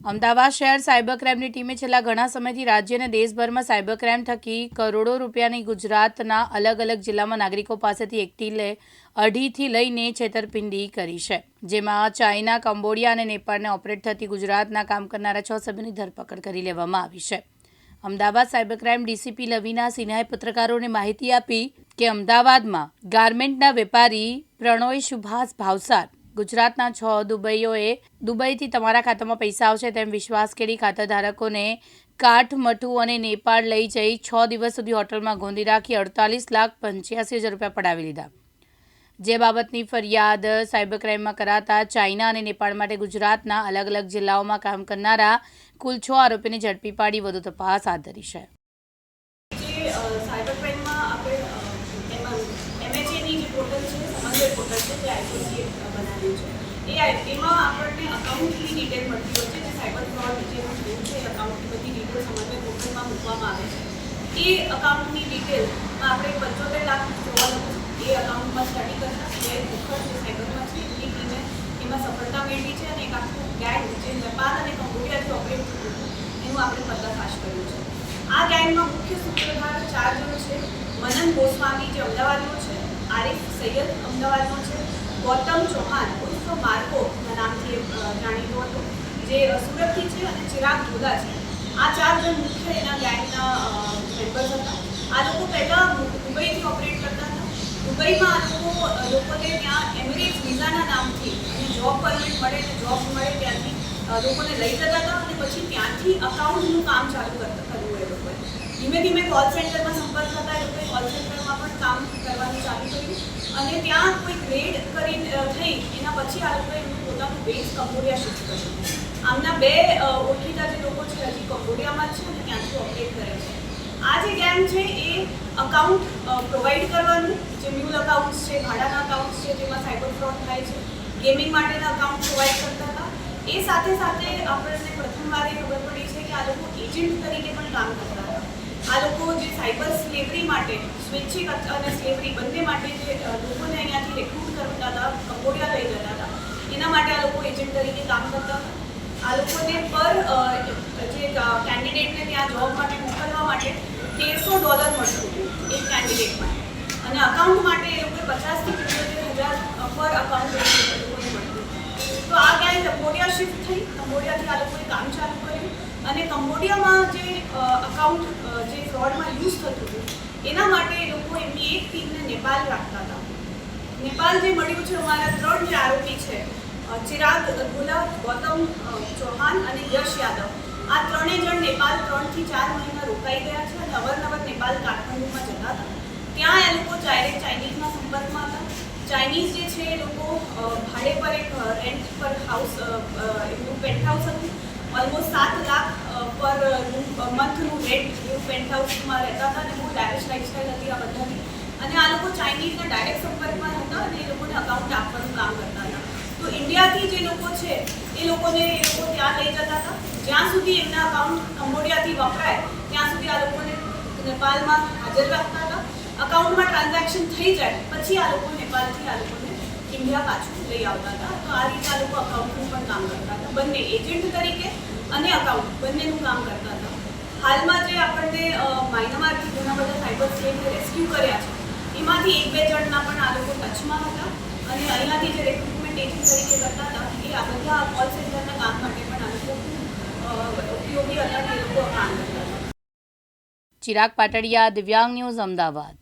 અમદાવાદ શહેર સાયબર ક્રાઇમની ટીમે છેલ્લા ઘણા સમયથી રાજ્ય અને દેશભરમાં સાયબર ક્રાઇમ થકી કરોડો રૂપિયાની ગુજરાતના અલગ અલગ જિલ્લામાં નાગરિકો પાસેથી એકથી લે, અઢીથી લઈને છેતરપિંડી કરી છે, જેમાં ચાઇના, કંબોડિયા અને નેપાળને ઓપરેટ થતી ગુજરાતના કામ કરનારા છ સભ્યોની ધરપકડ કરી લેવામાં આવી છે. Ahmedabad cyber crime DCP Lavina સિન્હાએ પત્રકારોને માહિતી આપી કે અમદાવાદમાં ગાર્મેન્ટના વેપારી પ્રણોય સુભાષ ભાવસાર ગુજરાતના છ દુબઈઓએ દુબઈથી તમારા ખાતામાં પૈસા આવશે તેમ વિશ્વાસ કરી ખાતાધારકોને કાઠમઠુ અને નેપાળ લઈ જઈ છ દિવસ સુધી હોટલમાં ગોંધી રાખી અડતાલીસ લાખ પંચ્યાસી હજાર રૂપિયા પડાવી લીધા. જે બાબતની ફરિયાદ સાયબર ક્રાઇમમાં કરાતા ચાઇના અને નેપાળ માટે ગુજરાતના અલગ અલગ જિલ્લાઓમાં કામ કરનારા કુલ છ આરોપીને ઝડપી પાડી વધુ તપાસ હાથ ધરી છે. જે આઈસીસીએ બનાવ્યું છે એ એમાં આપણને અકાઉન્ટની ડિટેલ મળતી હોય છે. જે સાયબર ફ્રોડ જેનું જોયું છે અકાઉન્ટની બધી ડિટેલ સમન્વય પોર્ટલમાં મૂકવામાં આવે છે. એ અકાઉન્ટની ડિટેલમાં આપણે પંચોતેર લાખ ફ્રોડ એ અકાઉન્ટમાં સ્ટડી કરતા બે મુખર જે સાયબરમાં છે, એની ટીમે એમાં સફળતા મેળવી છે અને એક આખું ગેંગ જે વેપાર અને કંબોડિયાથી ઓપરેટ થતું એનું આપણે પર્દાફાશ કર્યું છે. આ ગેંગમાં મુખ્ય સૂત્રધાર ચાર જણ છે. મનન ગોસ્વામી જે અમદાવાદનો છે, આરિફ સૈયદ અમદાવાદનો છે. ગૌતમ ચૌહાણ, ઉર્ફ માર્કો નામથી જાણીતો હતો, જે સુરતથી છે અને ચિરાગ ધોલા છે. આ ચાર જણ મુખ્ય એના ગેંગના મેમ્બર્સ હતા. આ લોકો પહેલાં દુબઈથી ઓપરેટ કરતા હતા. દુબઈમાં આ લોકો લોકોને ત્યાં એમિરેટ્સ વિઝાના નામથી, અને જોબ પરમિટ મળે અને જોબ મળે ત્યાંથી લોકોને લઈ જતા હતા અને પછી ત્યાંથી અકાઉન્ટનું કામ ચાલુ કરતા કરવું એ લોકોએ. ધીમે ધીમે કોલ સેન્ટરમાં સંપર્ક થતા, એ લોકોએ કોલ સેન્ટરમાં પણ કામ કરવાનું ચાલુ કર્યું. અને ત્યાં કોઈ ગ્રેડ કરી થઈ, એના પછી આ લોકોએ એમનું પોતાનું બેઝ કંબોડિયા શિફ્ટ કર્યું આમના બે ઓળખીતા જે લોકો છે, હજી કંબોડિયામાં છે અને ત્યાંથી ઓપરેટ કરે છે. આ જે ગેમ છે એ અકાઉન્ટ પ્રોવાઈડ કરવાનું, જે મ્યુલ અકાઉન્ટ્સ છે, ભાડાના અકાઉન્ટ્સ છે, જેમાં સાયબર ફ્રોડ થાય છે ગેમિંગ માટેના અકાઉન્ટ પ્રોવાઈડ કરતા હતા. એ સાથે સાથે આપણને પ્રથમવાર એ ખબર પડી છે કે આ લોકો એજન્ટ તરીકે પણ કામ કરતા હતા. આ લોકો જે સાયબર સ્લેવરી માટે, સ્વૈચ્છિક અને સ્લેવરી બંને માટે જે લોકોને અહીંયાથી રેક્રુટ કરતા હતા કંબોડિયા લઈ જતા હતા. એના માટે આ લોકો એજન્ટ તરીકે કામ કરતા હતા. આ લોકોને પર જે કેન્ડિડેટને ત્યાં જોબ માટે મોકલવા માટે તેરસો ડોલર મળતું હતું, એક કેન્ડિડેટ માટે. અને અકાઉન્ટ માટે એ લોકોએ પચાસથી પંચોતેર હજાર પર અકાઉન્ટ લોકોને મળતું તો આ ક્યાંય કંબોડિયા શિફ્ટ થઈ? કંબોડિયાથી આ લોકોએ કામ ચાલુ કર્યું. અને કંબોડિયામાં જે અકાઉન્ટ જે ફ્રોડમાં યુઝ થતું હતું, એના માટે એ લોકો એમની એક ટીમને નેપાલ રાખતા હતા. નેપાલ જે મળ્યું છે, અમારા ત્રણ જે આરોપી છે ચિરાગ ગુલાબ ગૌતમ ચૌહાન અને યશ યાદવ, આ ત્રણેય જણ નેપાલ ત્રણથી ચાર મહિના રોકાઈ ગયા છે અને અવારનવાર નેપાલ કાઠમંડુમાં જતા હતા. ત્યાં એ લોકો ડાયરેક્ટ ચાઇનીઝના સંપર્કમાં હતા. ચાઇનીઝ જે છે એ લોકો ભાડે પર એક રેન્ટ પર હાઉસ એમનું પેન્ટ હાઉસ હતું. ઓલમોસ્ટ સાત લાખ પર મંથનું રેન્ટ એવું પેન્ટ હાઉસમાં રહેતા હતા અને બહુ લેવિશ લાઇફસ્ટાઈલ હતી આ બધાની. અને આ લોકો ચાઇનીઝના ડાયરેક્ટ સંપર્કમાં હતા અને એ લોકોને અકાઉન્ટ આપવાનું કામ કરતા હતા. તો ઇન્ડિયાથી જે લોકો છે, એ લોકોને એ લોકો ત્યાં લઈ જતા હતા. જ્યાં સુધી એમના અકાઉન્ટ કંબોડિયાથી વપરાય, ત્યાં સુધી આ લોકોને નેપાળમાં હાજર રાખતા હતા. અકાઉન્ટમાં ટ્રાન્ઝેક્શન થઈ જાય, પછી આ લોકો નેપાળથી આ લોકોને ઇન્ડિયા પાછું લઈ આવતા હતા. તો આ રીતે આ લોકો અકાઉન્ટનું પણ કામ કરતા હતા. બંને એજન્ટ તરીકે અને અકાઉન્ટ બંનેનું કામ કરતા હતા. હાલમાં જે આપણને માઇનમારથી ઘણા બધા સાયબર સ્ટેટને રેસ્ક્યુ કર્યા છે, એમાંથી એક બે જણના પણ આ લોકો ટચમાં હતા. અને અહીંયાથી જે રેક્રુટમેન્ટ એજન્ટ તરીકે કરતા હતા, એ આ બધા કોલ સેન્ટરના કામ માટે પણ આ લોકો ઉપયોગી હતા એ લોકો કામ કરતા ચિરાગ પાટડિયા, દિવ્યાંગ ન્યૂઝ અમદાવાદ.